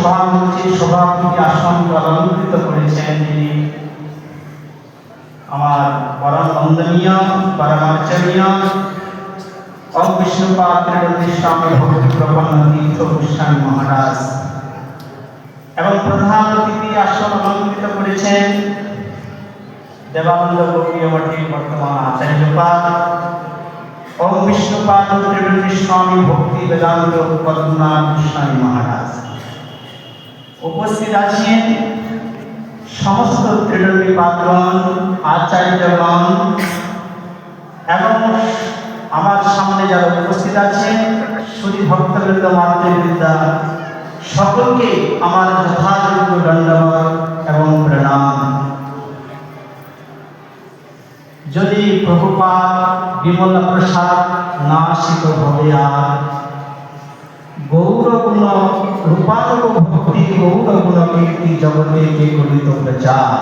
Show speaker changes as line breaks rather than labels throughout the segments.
সভামঞ্চের সভাপতি আসনকে অলঙ্কৃত করেছেন যিনি আমার পরম বন্দনীয় পরমার্চনীয় অবিষ্ণুপাদ স্বামী ভক্তি এবং প্রধান অতিথি আসন অলঙ্কৃত করেছেন দেবানন্দ গৌরীয় মঠের বর্তমান আচার্যপাদ ওম বিষ্ণুপাদ ত্রিবেদী স্বামী ভক্তি বেদান্ত পদ্মনাথ গোস্বামী মহারাজ। উপস্থিত আছেন সমস্ত ত্রিবেদী পাত্রগণ আচার্যগণ, এবং আমার সামনে যারা উপস্থিত আছেন শুধু ভক্তবৃন্দ, মাতৃবৃন্দা, সকলকে আমার যথাযোগ্য দণ্ডবাদ এবং প্রণাম। যদি প্রভুপাদ বিমল প্রসাদ না আসিত হবে আর গৌরগুণ রূপানুগ কীর্তি জগতে কে করিত প্রচার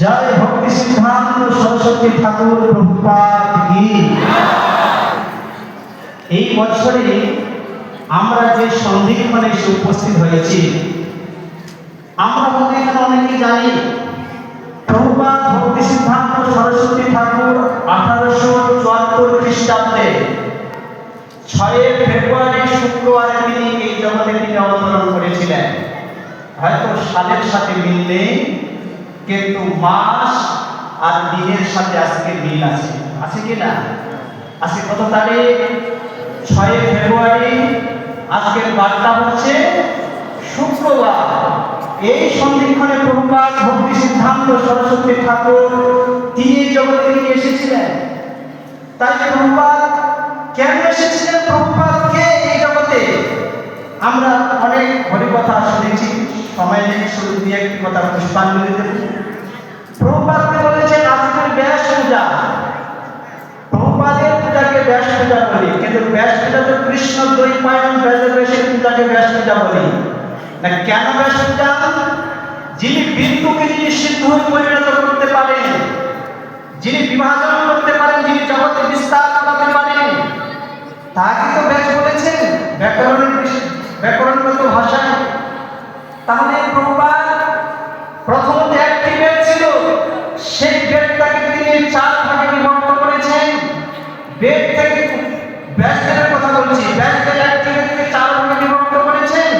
জয় ভক্তি সিদ্ধান্ত সরস্বতী ঠাকুর প্রভুপাদ কি? এই বছরে আমরা যে সন্ধিক্ষণে এসে উপস্থিত হয়েছি, আমরা মনে অনেকে জানি, প্রভুপাদ ভক্তি সিদ্ধান্ত সরস্বতী ঠাকুর আঠারোশো চুয়াত্তর খ্রিস্টাব্দে ছয় ফেব্রুয়ারি তিনি এই জগতে তিনি অবতরণ করেছিলেন। হয়তো সালের সাথে মিল নেই, কিন্তু মাস আর দিনের সাথে আজকে মিল আছে। আছে কি না? আজকে কত তারিখ? ছয় ফেব্রুয়ারি, আজকের বার্তা হচ্ছে শুক্রবার। এই সন্ধিক্ষণে প্রভুপাত ভক্তি সিদ্ধান্ত সরস্বতী ঠাকুর তিনি জগতে এসেছিলেন। তাই কেন এসেছিলেন প্রভুপাত কে এই জগতে? আমরা অনেক হরিকথা শুনেছি, সময় নেই শুরু দিয়ে একটি কথা পুষ্পাঞ্জলি দেব। প্রভুপাতকে বলেছেন, আজকের ব্যাস পূজা। প্রভুপাদের পূজাকে ব্যাস পূজা বলি, কিন্তু ব্যাস পূজা তো কৃষ্ণ দ্বৈপায়ন ব্যাসের পূজাকে ব্যাস পূজা বলি। না, কেন ব্যাস পূজা? যিনি বিন্দুকে যিনি সিদ্ধ পরিণত করতে পারেন, যিনি বিভাজন করতে পারেন যিনি জগতে বিস্তার করাতে পারেন তাকে তো ব্যাস বলেছেন ব্যাকরণের বিষ- ব্যাকরণগত ভাষায় তাহলে প্রভুপাদ প্রথমত একটি বেদ ছিল সেই বেদটাকে তিনি চার ভাগে বিভক্ত করেছেন। বেদ থেকে ব্যাসদেবের কথা বলছি। ব্যাসদেব একটি বেদকে চার ভাগে বিভক্ত করেছেন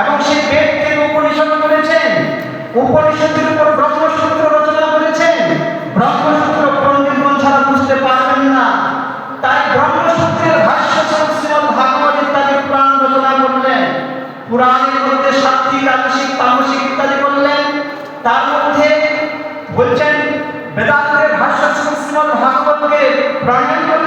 এবং সেই বেদ থেকে উপনিষদ করেছেন। উপনিষদের উপর ব্রহ্মসূত্র রচনা করেছেন। ব্রহ্মসূত্র পণ্ডিতগণ ছাড়া বুঝতে পারবেন না। তাই ব্রহ্মসূত্রের ভাষ্য শ্রীমদ ভাগবত ইত্যাদি পুরাণ রচনা করলেন। পুরাণের মধ্যে সাত্বিক আংশিক, তামসিক ইত্যাদি করলেন। তার ప్రాణానికి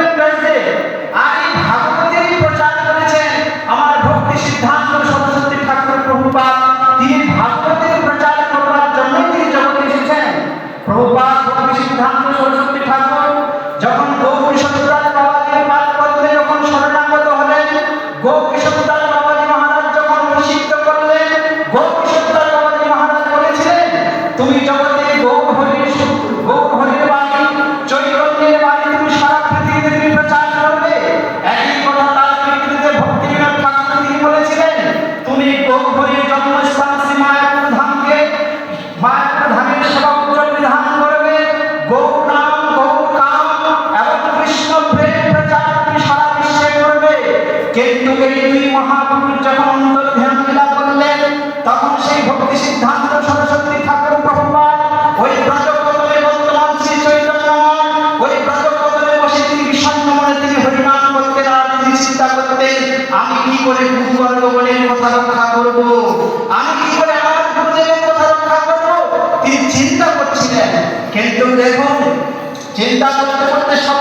তখন সেই ভক্তি সিদ্ধান্ত সরস্বতী ঠাকুর প্রভুপাদ, ওই ব্রজকদলে বর্তমান শ্রী চৈতন্যময় ওই ব্রজকদলে বসে তিনি বিষণ্ণ মনে তিনি হরিনাম করতেন আর তিনি চিন্তা করতেন, আমি কি করে গুরুবর্গ বলে কথা রক্ষা করব? আমি কি করে আমার গুরুদেবের কথা রক্ষা করব? তিনি চিন্তা করছিলেন। কিন্তু দেখুন, চিন্তা করতে করতে সপ্ত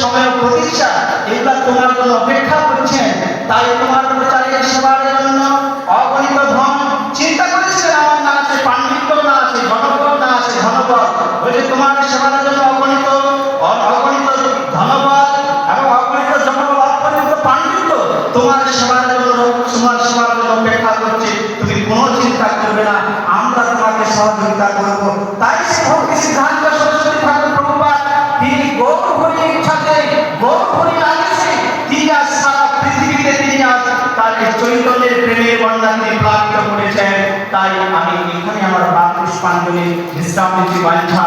সময় প্রতিষ্ঠা এগুলা তোমার কোনো অপেক্ষা তাই আমি এখানে আমার বাক পুষ্পাঞ্জলি নিষ্ঠা বৃদ্ধি বাঞ্ছা